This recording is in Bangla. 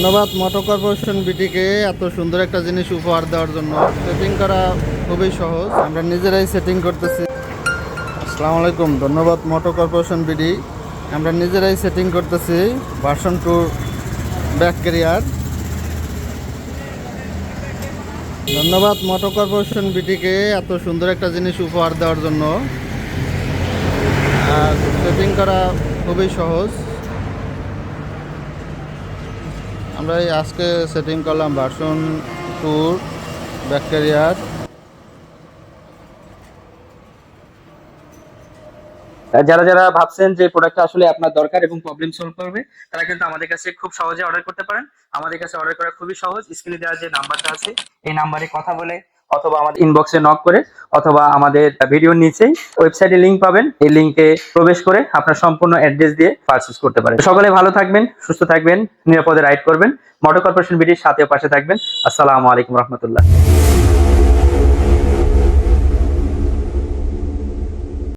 ধন্যবাদ মোটর কর্পোরেশন বিটিকে এত সুন্দর একটা জিনিস উপহার দেওয়ার জন্য। সেটিং করা খুবই সহজ। আমরা নিজেরাই সেটিং করতেছি। আসসালামু আলাইকুম। ধন্যবাদ মোটর কর্পোরেশন বিডি। আমরা নিজেরাই সেটিং করতেছি ভার্সন টু ব্যাক ক্যারিয়ার ধন্যবাদ মোটর কর্পোরেশন বিটিকে এত সুন্দর একটা জিনিস উপহার দেওয়ার জন্য। আর সেটিং করা খুবই সহজ। আমরা এই আজকে সেটিং করলাম ভার্সন টুর ব্যাকটেরিয়ার যারা যারা ভাবছেন যে প্রোডাক্টটা আসলে আপনার দরকার এবং প্রবলেম সলভ করবে, তারা কিন্তু আমাদের কাছে খুব সহজে অর্ডার করতে পারেন। আমাদের কাছে অর্ডার করা খুবই সহজ। স্ক্রিনে দেওয়া যে নাম্বারটা আছে, এই নাম্বারে কথা বলে অথবা আমাদের ইনবক্সে নক করে অথবা আমাদের ভিডিওর নিচেই ওয়েবসাইটে লিংক পাবেন। এই লিংকে প্রবেশ করে আপনার সম্পূর্ণ অ্যাড্রেস দিয়ে পারচেস করতে পারেন। সকলে ভালো থাকবেন, সুস্থ থাকবেন, নিরাপদে রাইড করবেন। মোটর কর্পোরেশন বিটির সাথে পাশে থাকবেন। আসসালামু আলাইকুম রহমতুল্লাহ।